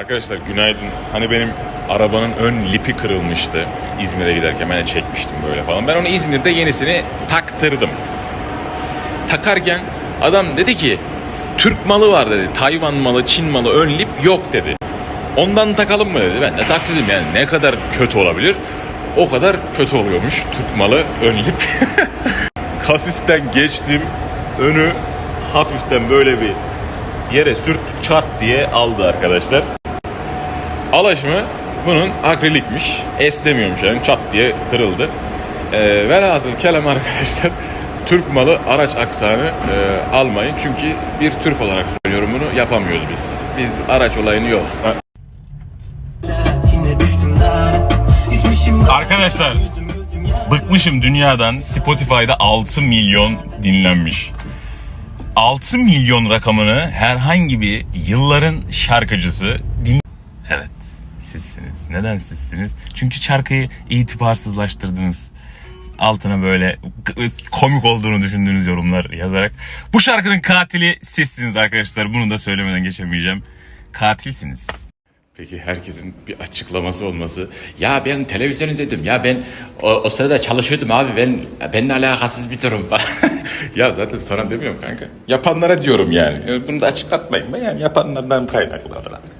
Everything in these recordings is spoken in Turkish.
Arkadaşlar günaydın. Hani benim arabanın ön lipi kırılmıştı. İzmir'e giderken ben de çekmiştim böyle falan. Ben onu İzmir'de yenisini taktırdım. Takarken adam dedi ki Türk malı var dedi. Tayvan malı, Çin malı ön lip yok dedi. Ondan takalım mı dedi. Ben de tak dedim yani ne kadar kötü olabilir? O kadar kötü oluyormuş Türk malı ön lip. Kasisten geçtim. Önü hafiften böyle bir yere sürt çat diye aldı arkadaşlar. Alaşımı bunun akrilikmiş. Esnemiyormuş yani çat diye kırıldı. Ee, velhasıl kelam arkadaşlar Türk malı araç aksanı e, almayın. Çünkü bir Türk olarak söylüyorum bunu yapamıyoruz biz. Biz araç olayını yok. Arkadaşlar bıkmışım dünyadan Spotify'da 6 milyon dinlenmiş. 6 milyon rakamını herhangi bir yılların şarkıcısı din... Evet sizsiniz. Neden sizsiniz? Çünkü şarkıyı itibarsızlaştırdınız. Altına böyle komik olduğunu düşündüğünüz yorumlar yazarak. Bu şarkının katili sizsiniz arkadaşlar. Bunu da söylemeden geçemeyeceğim. Katilsiniz. Peki herkesin bir açıklaması olması. Ya ben televizyon izledim. Ya ben o, o sırada çalışıyordum abi. Ben benimle alakasız bir durum falan. ya zaten sana demiyorum kanka. Yapanlara diyorum yani. Bunu da açıklatmayın. Yani yapanlardan kaynaklı olarak.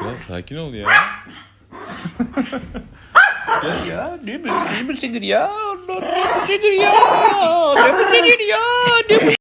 Biraz sakin ol ya. ya ne mi? Ne mi sinir ya? Ne mi sinir ya? Ne mi sinir ya? Ne mi